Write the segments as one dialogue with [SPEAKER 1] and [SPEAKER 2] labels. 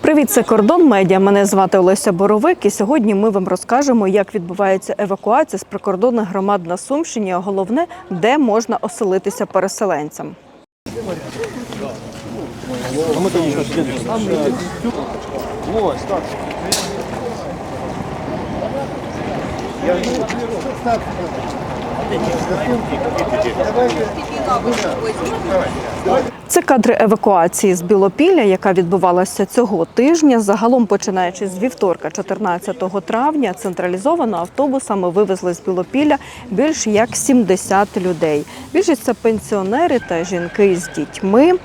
[SPEAKER 1] Привіт, це кордон медіа. Мене звати Олеся Боровик. І сьогодні ми вам розкажемо, як відбувається евакуація з прикордонних громад на Сумщині. А головне, де можна оселитися переселенцям. Це кадри евакуації з Білопілля, яка відбувалася цього тижня. Загалом, починаючи з вівторка, 14 травня, централізовано автобусами вивезли з Білопілля більш як 70 людей. Більшість це пенсіонери та жінки з дітьми. Е,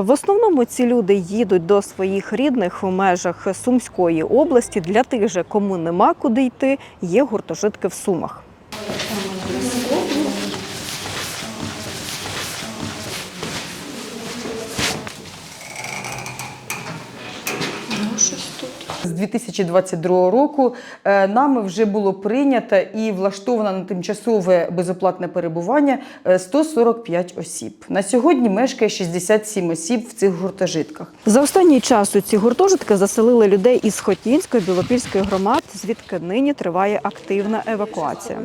[SPEAKER 1] В основному ці люди їдуть до своїх рідних у межах Сумської області. Для тих же, кому нема куди йти, є гуртожитки в Сумах.
[SPEAKER 2] 2022 року е, нами вже було прийнято і влаштовано на тимчасове безоплатне перебування е, 145 осіб. На сьогодні мешкає 67 осіб в цих гуртожитках.
[SPEAKER 1] За останній час у ці гуртожитки заселили людей із Хотінської, Білопільської громад, звідки нині триває активна евакуація.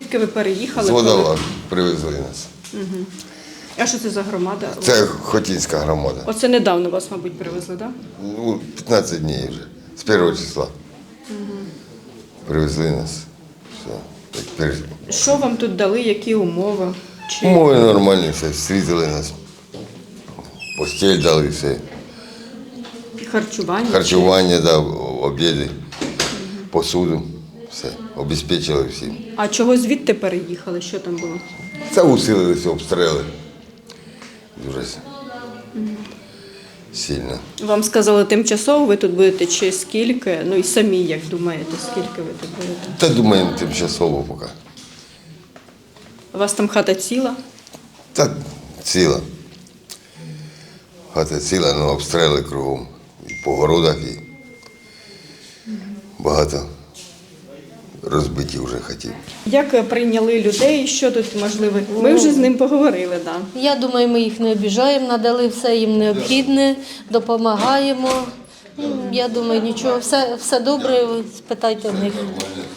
[SPEAKER 1] Звідки ви переїхали?
[SPEAKER 3] З привезли нас.
[SPEAKER 1] А що це за громада?
[SPEAKER 3] Це Хотінська громада.
[SPEAKER 1] Оце недавно вас, мабуть, привезли, так?
[SPEAKER 3] Ну, 15 днів вже, з першого числа. Привезли нас. Все. Так,
[SPEAKER 1] Що вам тут дали, які умови? Чи
[SPEAKER 3] Умови нормальні, все, встрітили нас. Постіль дали все.
[SPEAKER 1] харчування?
[SPEAKER 3] Харчування дав, обіди, посуду, все. Обезпечили всім.
[SPEAKER 1] А чого звідти переїхали? Що там було?
[SPEAKER 3] Це усилилися обстріли. Дуже с- сильно.
[SPEAKER 1] Вам сказали тимчасово, ви тут будете чи скільки? Ну і самі як думаєте, скільки ви тут будете?
[SPEAKER 3] Та думаємо тимчасово поки.
[SPEAKER 1] У вас там хата ціла?
[SPEAKER 3] Та ціла. Хата ціла, ну обстріли кругом. І по городах, і багато розбиті вже хатів.
[SPEAKER 1] Як прийняли людей? Що тут можливо? Ми вже з ним поговорили, так. Да.
[SPEAKER 4] Я думаю, ми їх не обіжаємо, надали все їм необхідне, допомагаємо. Я думаю, нічого, все, все добре, спитайте в них.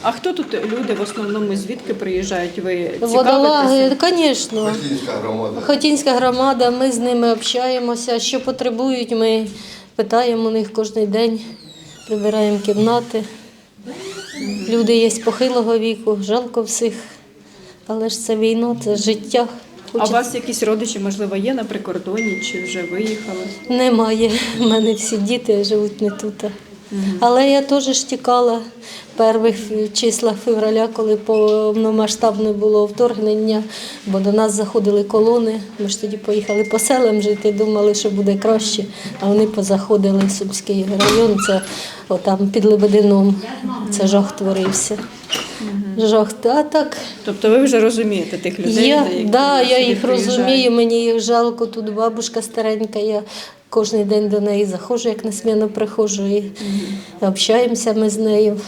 [SPEAKER 1] А хто тут люди в основному звідки приїжджають? Ви
[SPEAKER 4] Водолаги, звісно.
[SPEAKER 3] Хотінська громада.
[SPEAKER 4] Хотінська громада, ми з ними общаємося. Що потребують, ми питаємо у них кожен день, прибираємо кімнати. Люди є похилого віку, жалко всіх. Але ж це війна, це життя.
[SPEAKER 1] А у вас якісь родичі, можливо, є на прикордоні чи вже виїхали?
[SPEAKER 4] Немає. У мене всі діти живуть не тут. Але я теж ж тікала в перших числах февраля, коли повномасштабне було вторгнення, бо до нас заходили колони. Ми ж тоді поїхали по селам жити, думали, що буде краще. А вони позаходили в Сумський район, це отам під Лебедином. Це жах творився. Жах. А так
[SPEAKER 1] Тобто ви вже розумієте тих людей?
[SPEAKER 4] я,
[SPEAKER 1] які
[SPEAKER 4] да, я їх
[SPEAKER 1] приїжджають?
[SPEAKER 4] розумію, мені їх жалко. Тут бабушка старенька, я кожен день до неї заходжу, як на сміну приходжу і общаємося ми з нею.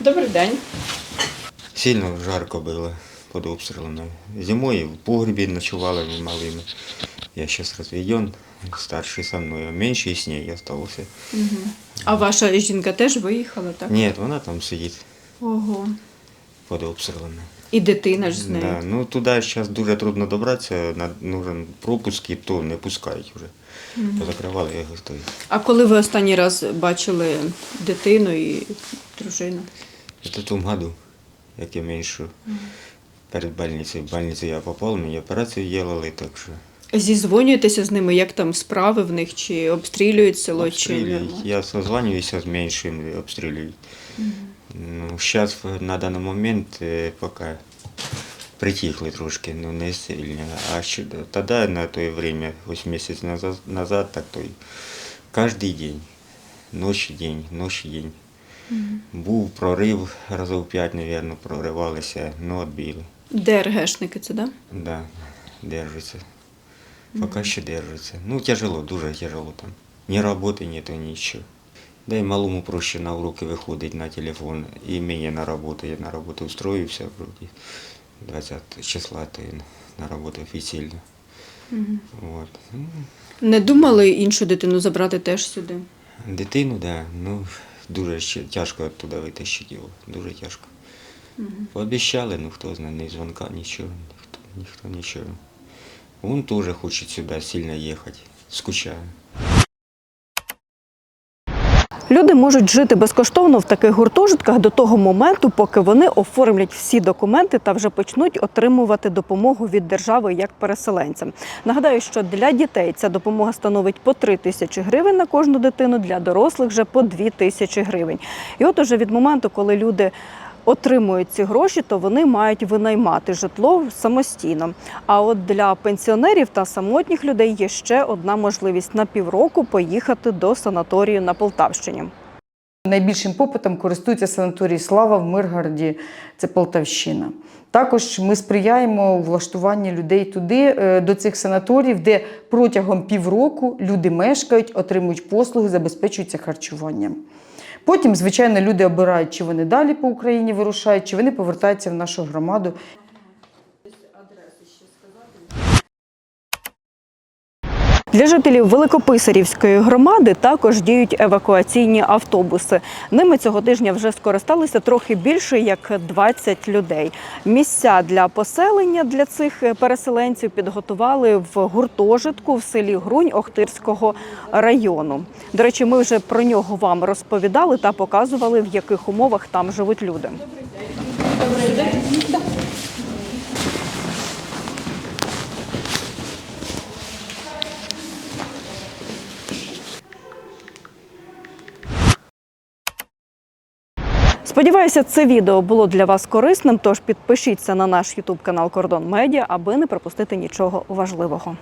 [SPEAKER 1] Добрий день.
[SPEAKER 5] Сильно жарко было под обстрелами. Зимой в погребе ночевала мы малыми. Я сейчас разведен, старший со мной, а меньший с ней остался.
[SPEAKER 1] А ваша жінка теж виїхала, так?
[SPEAKER 5] Нет, вона там сидит
[SPEAKER 1] Ого.
[SPEAKER 5] под обстрелами.
[SPEAKER 1] І дитина ж з нею.
[SPEAKER 5] Да, ну туда сейчас дуже трудно добратися, на- нужен пропуск, і то не пускають вже. Позакривали, я його стою.
[SPEAKER 1] А коли ви останній раз бачили дитину і дружину?
[SPEAKER 5] В том году, як я меньше перед больницей. В больницу я попал, мені операцію делали, так що
[SPEAKER 1] Зізвонюєтеся з ними, як там справи в них, чи обстрілюють село,
[SPEAKER 5] Обстрілюють.
[SPEAKER 1] ні?
[SPEAKER 5] Я созваниваюся з меншим, обстрілюють. Ну, зараз на даний момент е, поки притихли трошки, ну не сильно. А ще тоді на той время, ось місяць назад, назад так то й кожен день, ночі день, ночі день. Був прорив, разів п'ять, мабуть, проривалися, ну відбили.
[SPEAKER 1] ДРГшники це, да?
[SPEAKER 5] Да, держится. Пока еще держится. Ну, тяжело, дуже тяжело там. Ни работы нету, ничего. Да и малому проще на уроки виходить на телефон. І мені на роботу. Я на роботу устроївся вроді. 20 числа ты на работу официально. Вот. Ну,
[SPEAKER 1] Не думали іншу дитину забрати теж сюди?
[SPEAKER 5] Дитину, да, ну дуже тяжко туди витащити його, дуже тяжко. Пообіцяли, ну хто знає, ні дзвонка, нічого, ніхто, ніхто нічого. Він теж хоче сюди сильно їхати, скучає.
[SPEAKER 1] Люди можуть жити безкоштовно в таких гуртожитках до того моменту, поки вони оформлять всі документи та вже почнуть отримувати допомогу від держави як переселенцям. Нагадаю, що для дітей ця допомога становить по 3 тисячі гривень на кожну дитину, для дорослих вже по 2 тисячі гривень. І от уже від моменту, коли люди отримують ці гроші, то вони мають винаймати житло самостійно. А от для пенсіонерів та самотніх людей є ще одна можливість на півроку поїхати до санаторію на Полтавщині.
[SPEAKER 2] Найбільшим попитом користується санаторій Слава в Миргороді, це Полтавщина. Також ми сприяємо влаштуванню людей туди, е, до цих санаторіїв, де протягом півроку люди мешкають, отримують послуги, забезпечуються харчуванням. Потім, звичайно, люди обирають, чи вони далі по Україні вирушають, чи вони повертаються в нашу громаду.
[SPEAKER 1] Для жителів Великописарівської громади також діють евакуаційні автобуси. Ними цього тижня вже скористалися трохи більше як 20 людей. Місця для поселення для цих переселенців підготували в гуртожитку в селі Грунь Охтирського району. До речі, ми вже про нього вам розповідали та показували, в яких умовах там живуть люди. Сподіваюся, це відео було для вас корисним. Тож підпишіться на наш Ютуб канал Кордон Медіа, аби не пропустити нічого важливого.